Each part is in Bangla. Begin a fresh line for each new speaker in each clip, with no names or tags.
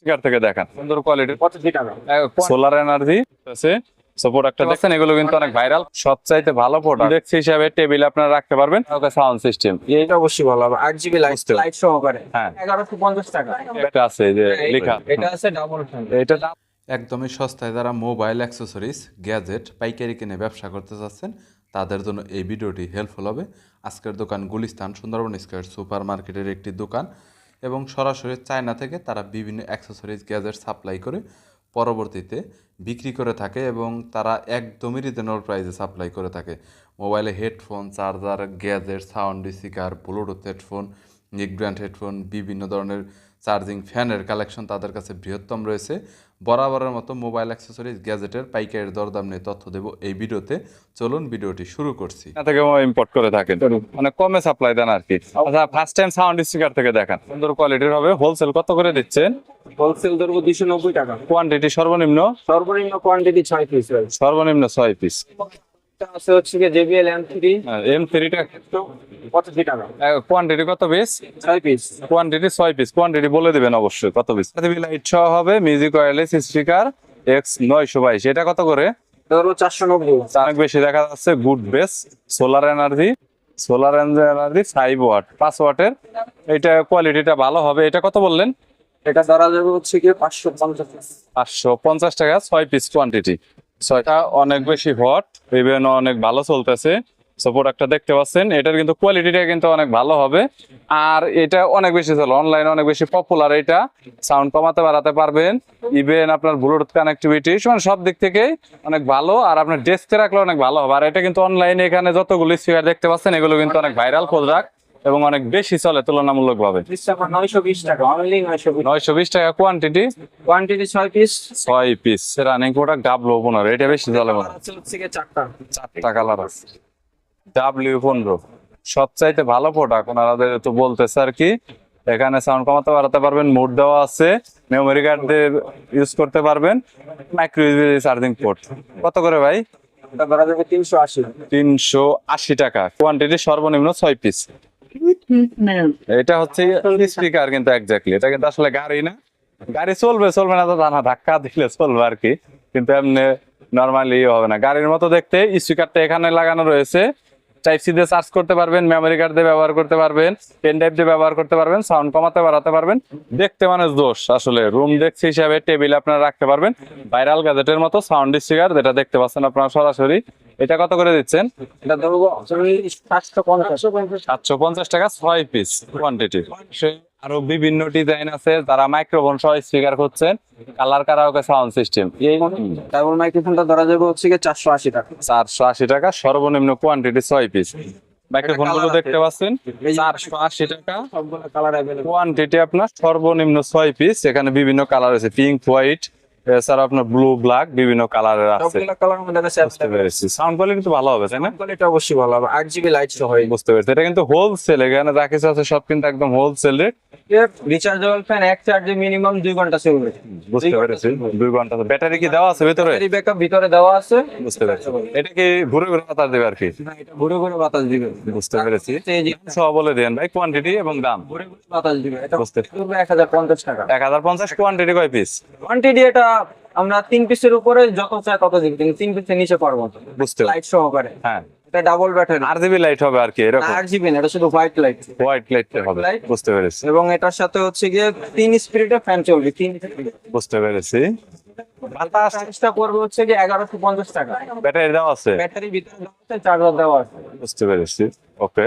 স্টিকার থেকে দেখেন। সুন্দর কোয়ালিটির
পঁচাশি টাকা।
সোলার এনার্জি আছে। প্রোডাক্টটা দেখছেন এগুলো কিন্তু অনেক ভাইরাল সবচাইতে ভালো প্রোডাক্ট দেখছি হিসাবে টেবিলে আপনারা রাখতে পারবেন। ওকে সাউন্ড সিস্টেম
এটা অবশ্যই ভালো হবে। আট জিবি লাইট লাইট সহকারে।
হ্যাঁ।
টাকা।
এটা আছে যে লেখা।
এটা আছে ডাবল ফ্যান
এটা
একদমই সস্তায় যারা মোবাইল অ্যাক্সেসরিজ গ্যাজেট পাইকারি কিনে ব্যবসা করতে চাচ্ছেন তাদের জন্য এই ভিডিওটি হেল্পফুল হবে। আজকের দোকান গুলিস্তান সুন্দরবন স্কোয়ার সুপার মার্কেটের একটি দোকান। এবং সরাসরি চায়না থেকে তারা বিভিন্ন অ্যাক্সেসরিজ গ্যাজেট সাপ্লাই করে পরবর্তীতে বিক্রি করে থাকে এবং তারা একদমই রিজনেবল প্রাইসে সাপ্লাই করে থাকে। মোবাইলে headphone charger gadget sound speaker Bluetooth headphone নিক ব্র্যান্ড হেডফোন বিভিন্ন ধরনের চার্জিং ফ্যানের কালেকশন তাদের কাছে বৃহত্তম রয়েছে। বরাবরের মতো মোবাইল অ্যাক্সেসরিজ গ্যাজেটের পাইকারের দরদাম নিয়ে তথ্য দেব এই ভিডিওতে। চলুন ভিডিওটি শুরু করছি।
থেকে ইম্পোর্ট করে থাকেন। মানে কমে সাপ্লাই দেন আর কি। আচ্ছা ফার্স্ট টাইম সাউন্ড স্পিকার থেকে দেখেন। সুন্দর কোয়ালিটির হবে। হোলসেল কত করে দিচ্ছেন?
হোলসেল ধরবো দুইশো নব্বই টাকা।
কোয়ান্টিটি সর্বনিম্ন?
সর্বনিম্ন কোয়ান্টিটি 6 পিস
সর্বনিম্ন 6 পিস
আছে হচ্ছে কি জেবিএল এম থ্রি
এম
পঁচাশি টাকা।
কোয়ান্টিটি কত piece
piece
quantity piece quantity বলে দিবেন অবশ্যই কত পিস লাইট সহ হবে মিউজিক ওয়্যারলেস স্পিকার এক্স নয়শো বাইশ। এটা কত করে? অনেক বেশি দেখা যাচ্ছে good base solar energy solar energy watt ওয়াটের এটা কোয়ালিটিটা ভালো হবে। এটা কত বললেন?
এটা ধরা যাবে হচ্ছে কি পাঁচশো পঞ্চাশ।
পাঁচশো পঞ্চাশ টাকা ছয় পিস কোয়ান্টিটি ছয়টা, অনেক বেশি হট অনেক ভালো চলতেছে। সো প্রোডাক্টটা দেখতে পাচ্ছেন, এটার কিন্তু কোয়ালিটিটা কিন্তু অনেক ভালো হবে। আর এটা অনেক বেশি চলে অনলাইনে অনেক বেশি পপুলার এটা। সাউন্ড কমাতে বাড়াতে পারবেন। ইভেন আপনার ব্লুটুথ কানেক্টিভিটি মানে সব দিক থেকে অনেক ভালো, আর আপনার ডেস্কে রাখলে অনেক ভালো হবে। আর এটা কিন্তু অনলাইনে এখানে যতগুলো স্পিকার দেখতে পাচ্ছেন, এগুলো কিন্তু অনেক ভাইরাল প্রোডাক্ট এবং অনেক বেশি চলে তুলনামূলক ভাবে
নয়শো বিশ টাকা
কোয়ান্টিটি
কোয়ান্টিটি ছয় পিস
ছয় পিস রানিং প্রোডাক্ট ডাবলো পনেরো এটা বেশি চলে মনে।
আছে চারটা।
চারটা কালার আছে। ডাব্লিউ পনেরো। সবচাইতে ভালো প্রোডাক্ট ওনাদের তো বলতেছে আর কি এখানে সাউন্ড কমাতে বাড়াতে পারবেন মোড দেওয়া আছে মেমোরি কার্ড দিয়ে ইউজ করতে পারবেন মাইক্রো চার্জিং পোর্ট কত করে ভাই?
তিনশো আশি।
টাকা। কোয়ান্টিটি সর্বনিম্ন ছয় পিস এটা হচ্ছে স্পিকার কিন্তু এক্স্যাক্টলি এটা কিন্তু আসলে গাড়ি না। গাড়ি চলবে চলবে না তো না, ধাক্কা দিলে চলবে আর কি। কিন্তু এমনি নর্মালি হবে না। গাড়ির মতো দেখতে স্পিকারটা এখানে লাগানো রয়েছে। টাইপ সি দিয়ে চার্জ করতে পারবেন মেমোরি কার্ড দিয়ে ব্যবহার করতে পারবেন পেন ড্রাইভ দিয়ে ব্যবহার করতে পারবেন সাউন্ড কমাতে বাড়াতে পারবেন। দেখতে মানুষ দোষ আসলে রুম দেখছি হিসাবে টেবিল আপনারা রাখতে পারবেন। ভাইরাল গ্যাজেটের মতো সাউন্ড স্পিকার যেটা দেখতে পাচ্ছেন আপনারা সরাসরি। এটা কত করে দিচ্ছেন?
এটা ধরবো সাতশো পঞ্চাশ।
টাকা ছয় পিস কোয়ান্টিটি আরও বিভিন্ন ডিজাইন আছে যারা মাইক্রোফোন সহ স্পিকার করছেন কালার কারাওকে সাউন্ড সিস্টেম এই
ডাবল মাইক্রোফোনটা ধরা যাবে হচ্ছে কি চারশো আশি টাকা।
চারশো আশি টাকা সর্বনিম্ন কোয়ান্টিটি ছয় পিস
মাইক্রোফোনগুলো
দেখতে পাচ্ছেন? চারশো আশি টাকা।
সবগুলো কালার अवेलेबल
কোয়ান্টিটি আপনার সর্বনিম্ন ছয় পিস এখানে বিভিন্ন কালার আছে পিঙ্ক হোয়াইট এছাড়া আপনার ব্লু ব্ল্যাক বিভিন্ন কালারের আছে।
কালার আমাদের কাছে
বুঝতে পেরেছি। সাউন্ড কোয়ালিটি তো ভালো হবে তাই না?
কোয়ালিটি অবশ্যই ভালো হবে। আট জিবি লাইট সহ
বুঝতে পেরেছি। এটা কিন্তু হোলসেল এখানে যা কিছু আছে সব কিন্তু একদম হোলসেল রেট
রিচার্জেবল ফ্যান এক চার্জে মিনিমাম দুই ঘণ্টা চলবে।
বুঝতে পেরেছি। দুই ঘণ্টা ব্যাটারি কি দেওয়া আছে ভিতরে?
ব্যাটারি ব্যাকআপ ভিতরে দেওয়া আছে।
বুঝতে পেরেছি। এটা কি ঘুরে ঘুরে বাতাস দেবে আর কি?
না, এটা ঘুরে ঘুরে বাতাস দিবে।
বুঝতে পেরেছি। সহ বলে দেন ভাই কোয়ান্টিটি এবং দাম।
ঘুরে ঘুরে বাতাস দিবে। এটা
বুঝতে
পড়বে এক হাজার পঞ্চাশ টাকা।
এক হাজার পঞ্চাশ কোয়ান্টিটি কয় পিস
কোয়ান্টিটি এটা আমরা তিন পিসের উপরে যত চাই তত দিবি কিন্তু তিন পিসের নিচে পারব
বুঝতে
লাইট সহকারে।
হ্যাঁ।
এটা double battery
RGB light হবে আর কি এরকম?
আর জিবি না এটা শুধু হোয়াইট লাইট
হোয়াইট লাইট হবে? বুঝতে পেরেছি।
এবং এটার সাথে হচ্ছে গিয়ে তিন স্পিরিটে ফ্যান চলবে তিন
বুঝতে পেরেছি। বাতাস
প্রাইসটা পড়বে হচ্ছে গিয়ে এগারোশো পঞ্চাশ টাকা।
ব্যাটারি দেওয়া আছে?
ব্যাটারি ভিতরে দেওয়া আছে চার্জার দেওয়া আছে।
বুঝতে পেরেছি ওকে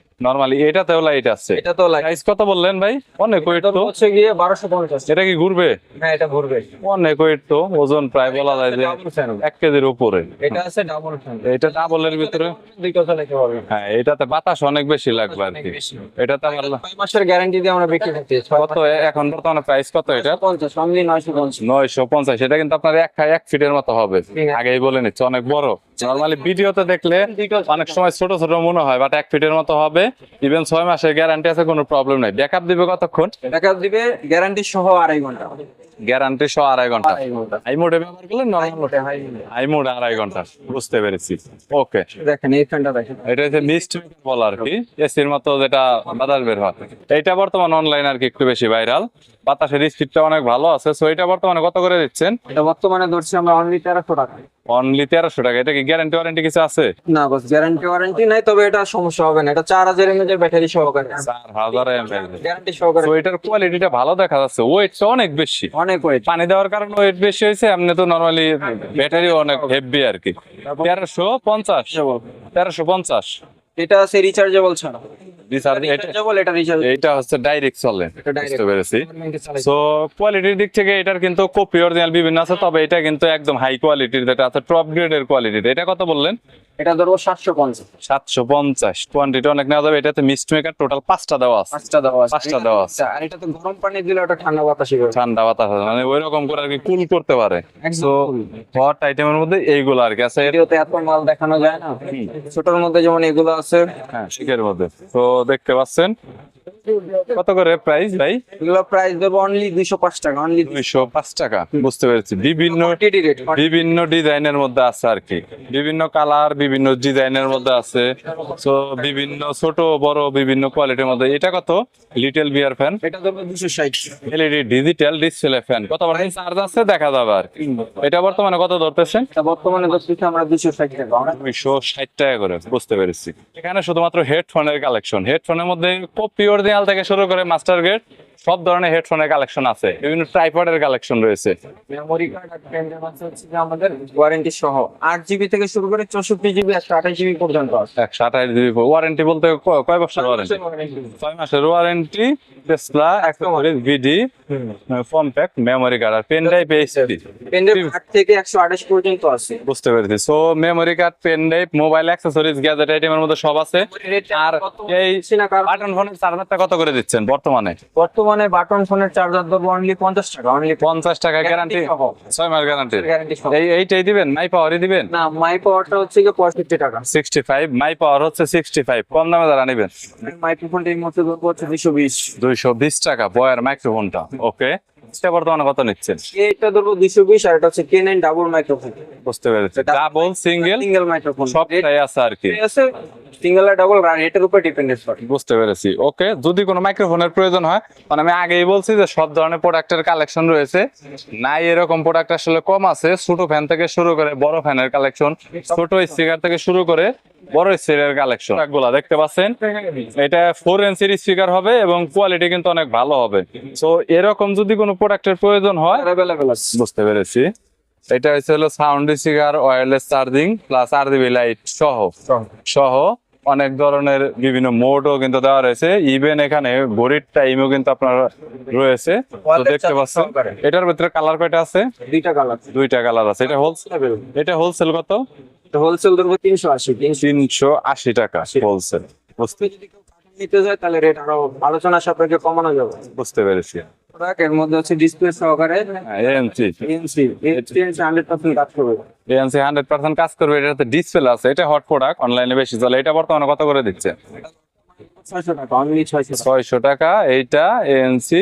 নরমালি এটাতেও লাইট আছে।
এটা তো লাইট
প্রাইস কত বললেন ভাই? অনেক ওয়েট তো।
হচ্ছে গিয়ে বারোশো পঞ্চাশ।
এটা কি ঘুরবে?
হ্যাঁ এটা ঘুরবে।
অনেক ওয়েট তো। ওজন প্রায় বলা যায় যে
ডাবল ফ্যান
এক কেজির উপরে।
এটা আছে ডাবল ফ্যান
এটা ডাবলের ভিতরে?
চালাতে পারবে
হ্যাঁ এটাতে বাতাস অনেক বেশি লাগবে আর কি। এটাতে আমার লা-
মাসের গ্যারান্টি দিয়ে আমরা বিক্রি করতে
কত? এখন বর্তমানে প্রাইস কত এটা?
পঞ্চাশ অনলি নয়শো পঞ্চাশ।
নয়শো পঞ্চাশ। এটা কিন্তু আপনার এক এক ফিটের মতো হবে। আগেই বলে নিচ্ছে অনেক বড়। নর্মালি ভিডিওতে দেখলে অনেক সময় ছোট ছোট মনে হয় বাট এক ফিটের মতো হবে। ইভেন ছয় মাসের গ্যারান্টি আছে কোনো প্রবলেম নাই। ব্যাকআপ দিবে কতক্ষণ?
ব্যাকআপ দিবে গ্যারান্টি সহ আড়াই ঘণ্টা।
গ্যারান্টি সহ আড়াই
ঘণ্টা।
আই মোডে ব্যবহার করলে নর্মাল আই মোড আড়াই ঘণ্টা। বুঝতে পেরেছি। ওকে
দেখেন এই ফ্যানটা দেখেন।
এটা হচ্ছে মিস্ট বল আর কি। এসির মতো যেটা বাতাস বের হয়। এইটা বর্তমান অনলাইন আর কি একটু বেশি ভাইরাল বাতাসের স্পিডটা অনেক ভালো আছে। সো এটা বর্তমানে কত করে দিচ্ছেন?
এটা বর্তমানে ধরছি আমরা অনলি তেরোশো টাকা।
অনলি তেরোশো টাকা এটা কি গ্যারান্টি ওয়ারেন্টি কিছু আছে?
না বস গ্যারান্টি ওয়ারেন্টি নাই তবে এটা সমস্যা হবে না এটা চার হাজার এমএজ এর ব্যাটারি সহকারে।
চার হাজার
গ্যারান্টি সহকারে।
তো এটার কোয়ালিটিটা ভালো দেখা যাচ্ছে ওয়েটটা অনেক বেশি।
অনেক ওয়েট
পানি দেওয়ার কারণে ওয়েট বেশি হয়েছে এমনি তো নর্মালি ব্যাটারি অনেক হেভি আর কি। তেরোশো পঞ্চাশ। তেরোশো পঞ্চাশ।
এটা আছে রিচার্জেবল ছাড়া।
রিচার্জ এটা
এটা রিচার্জ
এইটা হচ্ছে ডাইরেক্ট চলে। বুঝতে পেরেছি। সো কোয়ালিটির দিক থেকে এটার কিন্তু কপি অরিজিনাল বিভিন্ন আছে তবে এটা কিন্তু একদম হাই কোয়ালিটির যেটা আছে টপ গ্রেডের কোয়ালিটির এটা কত বললেন?
এটা ধরবো সাতশো পঞ্চাশ।
সাতশো পঞ্চাশ। কোয়ান্টিটি অনেক নেওয়া যাবে। এটাতে মিস্ট মেকার টোটাল পাঁচটা দেওয়া আছে।
পাঁচটা দেওয়া আছে।
পাঁচটা দেওয়া আছে।
আর এটা গরম পানি দিলে ওটা ঠান্ডা করবে
ঠান্ডা বাতাস মানে ওই রকম করে আর কি কুল করতে পারে। সো। হট আইটেমের মধ্যে এইগুলো আর কি আছে।
ভিডিওতে এত মাল দেখানো যায় না। ছোটর মধ্যে যেমন এগুলো আছে।
হ্যাঁ শিখের মধ্যে। তো দেখতে পাচ্ছেন। কত করে প্রাইস ভাই?
এগুলো প্রাইস দেবো অনলি দুইশো পাঁচ টাকা অনলি
দুইশো পাঁচ টাকা। বুঝতে পেরেছি। বিভিন্ন বিভিন্ন ডিজাইনের মধ্যে আছে আর কি। বিভিন্ন কালার বিভিন্ন ডিজাইনের মধ্যে আছে। তো বিভিন্ন ছোট বড় বিভিন্ন কোয়ালিটির মধ্যে। এটা কত? লিটল বিয়ার ফ্যান
এটা দেবো দুশো ষাট।
এলইডি ডিজিটাল ডিসপ্লে ফ্যান কত পার্সেন্ট চার্জ আছে দেখা যাবে আর কি। এটা বর্তমানে কত ধরতেছেন
এটা বর্তমানে দশ আমরা দুশো ষাট টাকা। আমরা
দুইশো ষাট টাকা করে বুঝতে পেরেছি। এখানে শুধুমাত্র হেডফোনের কালেকশন হেডফোনের মধ্যে পিওর দিয়াল থেকে শুরু করে মাস্টার গেট। সব ধরনের হেডফোনের কালেকশন আছে। বিভিন্ন ট্রাইপডের কালেকশন রয়েছে।
মেমোরি কার্ড আর পেন ড্রাইভ আছে হচ্ছে যে আমাদের ওয়ারেন্টি সহ। আট জিবি থেকে শুরু করে চৌষট্টি জিবি একশো আঠাশ জিবি পর্যন্ত আছে।
একশো আঠাশ জিবি ওয়ারেন্টি বলতে কয় বছর ওয়ারেন্টি ছয় মাসের ওয়ারেন্টি টেসলা অ্যাক্সেসরিজ ভিডি কম্প্যাক্ট মেমোরি কার্ড আর pen drive HD
pen drive আট থেকে একশো আঠাশ পর্যন্ত আছে।
বুঝতে পেরেছি। So memory card pen drive mobile accessories gadget আইটেমের মধ্যে সব আছে। আর এই বাটন ফোনের চার্জারটা কত করে দিচ্ছেন বর্তমানে?
বর্তমানে বাটন ফোনের চার্জার দেবো অনলি পঞ্চাশ টাকা অনলি
পঞ্চাশ টাকা গ্যারান্টি ছয় মাস গ্যারান্টি
গ্যারান্টি
এই এইটাই দিবেন? মাই পাওয়ারই দিবেন?
না মাই পাওয়ারটা হচ্ছে গিয়ে পঁয়ষট্টি টাকা।
সিক্সটি ফাইভ মাই পাওয়ার হচ্ছে সিক্সটি ফাইভ কম দামে যারা নেবেন?
মাইক্রোফোনটা এই মধ্যে ধরবো হচ্ছে দুইশো বিশ।
দুইশো বিশ টাকা। বয়ার মাইক্রোফোনটা ওকে এটা বর্তমানে কত নিচ্ছেন?
এটা ধরবো দুশো বিশ আর এটা হচ্ছে কে নাইন ডাবল মাইক্রোফোন
বুঝতে পেরেছি। ডাবল সিঙ্গেল
সিঙ্গেল মাইক্রোফোন
সবটাই আছে আর কি।
আছে সিঙ্গেল আর ডাবল রেটের উপর ডিপেন্ডেন্ট
বুঝতে পেরেছি। ওকে যদি কোনো মাইক্রোফোনের প্রয়োজন হয় মানে আমি আগেই বলছি যে সব ধরনের প্রোডাক্টের কালেকশন রয়েছে। নাই এরকম প্রোডাক্ট আসলে কম আছে। ছোট ফ্যান থেকে শুরু করে বড় ফ্যানের কালেকশন ছোট স্পিকার থেকে শুরু করে বড় স্পিকারের কালেকশনগুলা দেখতে পাচ্ছেন? এটা ফোর ইঞ্চির স্পিকার হবে এবং কোয়ালিটি কিন্তু অনেক ভালো হবে। তো এরকম যদি কোনো প্রোডাক্টের প্রয়োজন হয় বুঝতে পেরেছি। এটা হচ্ছে হলো sound speaker wireless charging plus RGB light সহ। সহ। অনেক ধরনের বিভিন্ন মোডও কিন্তু দেওয়া রয়েছে। ইভেন এখানে ঘড়ির টাইমও কিন্তু আপনার রয়েছে। তো দেখতে পাচ্ছেন এটার ভিতরে কালার কয়টা আছে?
দুইটা কালার
দুইটা কালার আছে। এটা হোলসেল এটা হোলসেল কত?
হোলসেল ধরবো তিনশো আশি তিনশো।
আশি টাকা হোলসেল বুঝতে
নিতে যায় তাহলে রেট আরও আলোচনা সাপেক্ষে কমানো যাবে।
বুঝতে পেরেছি।
এর মধ্যে হচ্ছে ডিসপ্লে সহকারে এএমসি এএমসি হান্ড্রেড পার্সেন্ট কাজ করবে।
এএমসি হান্ড্রেড পার্সেন্ট কাজ করবে এটাতে ডিসপ্লে আছে এটা হট প্রোডাক্ট অনলাইনে বেশি চলে এটা বর্তমানে কত করে দিচ্ছে?
ছয়শো টাকা
এইটা এএনসি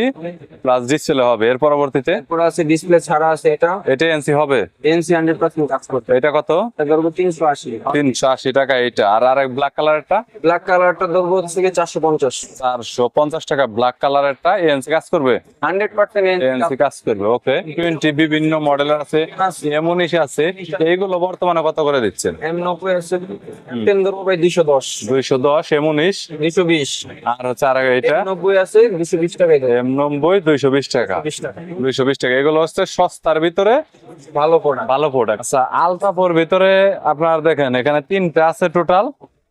প্লাস ডিসপ্লে হবে। এর পরবর্তীতে?
আছে ডিসপ্লে ছাড়া আছে এটা।
এটা এনসি হবে?
এনসি হান্ড্রেড পার্সেন্ট কাজ করতে
এটা কত?
এটা ধরবো তিনশো আশি।
তিনশো আশি টাকা এইটা। আর আরেক ব্ল্যাক কালারটা
ব্ল্যাক কালারটা ধরবো হচ্ছে গিয়ে চারশো পঞ্চাশ।
চারশো পঞ্চাশ টাকা ব্ল্যাক এএনসি কাজ করবে?
হান্ড্রেড পার্সেন্ট
এএনসি কাজ করবে ওকে টোয়েন্টি বিভিন্ন মডেলের আছে এমনিশ আছে। এইগুলো বর্তমানে কত করে দিচ্ছেন?
এম নব্বই আছে। টেন ধরবো ভাই দুইশো দশ।
দুইশো দশ এমনিশ
দুইশো বিশ।
আর হচ্ছে আর এটা?
নব্বই আছে বিশ টাকা
নব্বই দুইশো বিশ টাকা।
বিশ টাকা।
দুইশো বিশ টাকা। এগুলো হচ্ছে সস্তার ভিতরে
ভালো প্রোডাক্ট
ভালো প্রোডাক্ট আচ্ছা আলতাপোর ভিতরে আপনার দেখেন এখানে তিনটা আছে টোটাল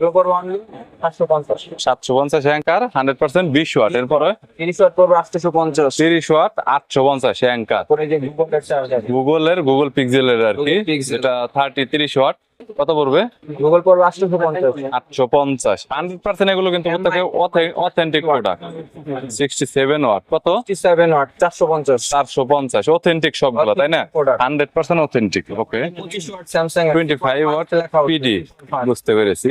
পড়ব অনলি সাতশো পঞ্চাশ।
সাতশো পঞ্চাশ অ্যাঙ্কার হান্ড্রেড পার্সেন্ট বিশ ওয়াট।
পড়ব আটশো পঞ্চাশ।
তিরিশ ওয়াট আটশো পঞ্চাশ অ্যাঙ্কার।
করে যে গুগলের চার্জার
গুগলের গুগল পিক্সেলের আর কি। থার্টি তিরিশ ওয়াট। কত পড়বে?
গুগল পড়বে আটশো পঞ্চাশ।
আটশো পঞ্চাশ। হান্ড্রেড পার্সেন্ট এগুলো কিন্তু প্রত্যেকে authentic product sixty seven watt কত?
সেভেন ওয়াট চারশো পঞ্চাশ।
চারশো পঞ্চাশ। অথেন্টিক সবগুলো তাই না। হান্ড্রেড পার্সেন্ট অথেন্টিক ওকে
পঁচিশ watt Samsung
twenty five watt PD বুঝতে পেরেছি।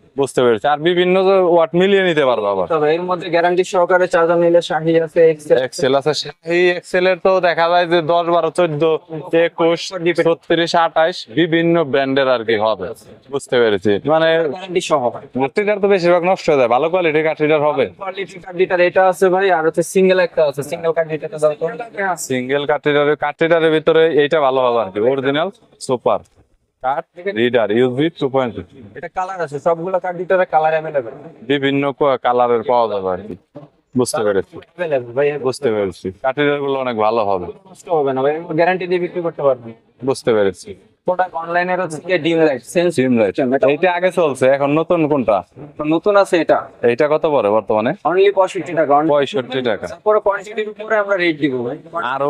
বুঝতে পেরেছি। আর বিভিন্ন ওয়াট মিলিয়ে নিতে পারব আবার।
তবে এর মধ্যে গ্যারান্টি সহকারে চার্জার নিলে শাহি আছে এক্সেল
এক্সেল আছে। এই এক্সেল এর তো দেখা যায় যে দশ বারো চোদ্দ একুশ ছত্রিশ আঠাইশ বিভিন্ন ব্র্যান্ডের আর কি হবে। বুঝতে পেরেছি। মানে
গ্যারান্টি সহ
কাঠরিটার তো বেশিরভাগ নষ্ট হয়ে যায়। ভালো কোয়ালিটির কাঠরিটার হবে।
কোয়ালিটি কার্ডিটার এটা আছে ভাই আর হচ্ছে সিঙ্গেল একটা আছে। সিঙ্গেল দাও
সিঙ্গেল কাঠরিটারের কাঠরিটারের ভিতরে এইটা ভালো হবে আর কি। অরিজিনাল সুপার কাঠ রিডার টু পয়েন্ট
এটা কালার আছে সবগুলো কার্ডিটারে কালার অ্যাভেলেবেল
বিভিন্ন কালারের পাওয়া যাবে আর কি। বুঝতে পেরেছি। বুঝতে পেরেছি। কাঠেরগুলো অনেক ভালো হবে।
নষ্ট হবে না ভাই গ্যারান্টি দিয়ে বিক্রি করতে পারবেন।
বুঝতে পেরেছি।
প্রোডাক্ট অনলাইনের হচ্ছে ডিম লাইট সেন্স
সিম লাইট এইটা আগে চলছে এখন নতুন কোনটা?
নতুন আছে এটা।
কত পড়ে বর্তমানে?
অনলি পঁয়ষট্টি টাকা
পঁয়ষট্টি টাকা।
তারপরে কোয়ান্টিটির উপরে আমরা রেট দিব ভাই।
আরও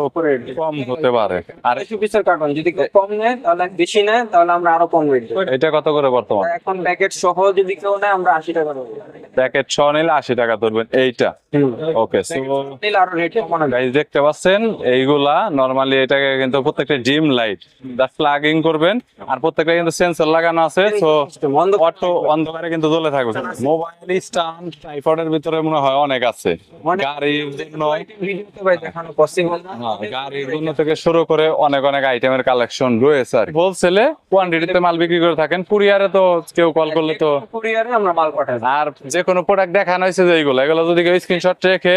কম হতে পারে। আর
আড়াইশো পিসের কার্টন যদি কম নেয় তাহলে বেশি নেয় তাহলে আমরা আরও কম রেট দেবো।
এটা কত করে বর্তমান?
এখন প্যাকেট সহ যদি কেউ নেয় আমরা আশি টাকা দেবো
প্যাকেট নিলে আশি টাকা ধরবেন এইটা? ওকে সো
নিলে আরও রেট কমানো
দেখতে পাচ্ছেন এইগুলা নরমালি এটাকে কিন্তু প্রত্যেকটা জিম লাইট প্লাগিং করবেন। আর প্রত্যেকটা কিন্তু সেন্সর লাগানো আছে সো অটো অন্ধকারে কিন্তু জ্বলে থাকবে। মোবাইল স্ট্যান্ড ট্রাইপডের ভিতরে মনে হয় অনেক আছে। গাড়ির জন্য হ্যাঁ, গাড়ির থেকে শুরু করে অনেক অনেক আইটেমের কালেকশন রয়েছে আর হোলসেলে কোয়ান্টিটিতে মাল বিক্রি করে থাকেন। কুরিয়ারে তো কেউ কল করলে তো
কুরিয়ারে আমরা মাল পাঠাই।
আর যে কোনো প্রোডাক্ট দেখানো হয়েছে যে এইগুলো এগুলো যদি কেউ স্ক্রিনশট রেখে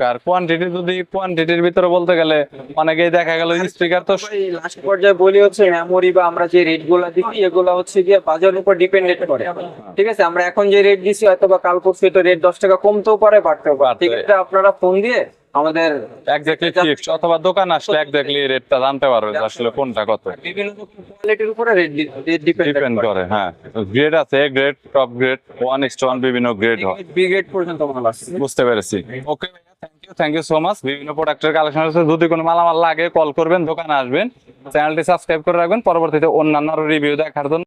আর কোয়ান্টিটি যদি কোয়ান্টিটির ভিতরে বলতে গেলে অনেকেই দেখা গেল স্পিকার তো
লাস্ট পর্যায়ে বলি হচ্ছে মেমোরি বা আমরা যে রেটগুলা দিচ্ছি এগুলো হচ্ছে গিয়ে বাজারের উপর ডিপেন্ডেন্ট করে। ঠিক আছে? আমরা এখন যে রেট দিচ্ছি হয়তো বা কাল পরশু রেট দশ টাকা কমতেও পারে বাড়তেও আপনারা ফোন দিয়ে আমাদের
এক্স্যাক্টলি ফিক্সড অথবা দোকান আসলে এক্স্যাক্টলি রেটটা জানতে পারবে আসলে কোনটা কত।
বিভিন্ন কোয়ালিটির উপরে রেট ডিপেন্ড
ডিপেন্ড করে। হ্যাঁ। গ্রেড আছে grade top grade one is one বিভিন্ন গ্রেড হয়।
বি গ্রেড পর্যন্ত মাল আছে
বুঝতে পেরেছি। Okay thank you thank you so much বিভিন্ন প্রোডাক্টের কালেকশন আছে যদি কোনো মালামাল লাগে কল করবেন দোকানে আসবেন। চ্যানেলটি সাবস্ক্রাইব করে রাখবেন। পরবর্তীতে অন্যান্য রিভিউ দেখার জন্য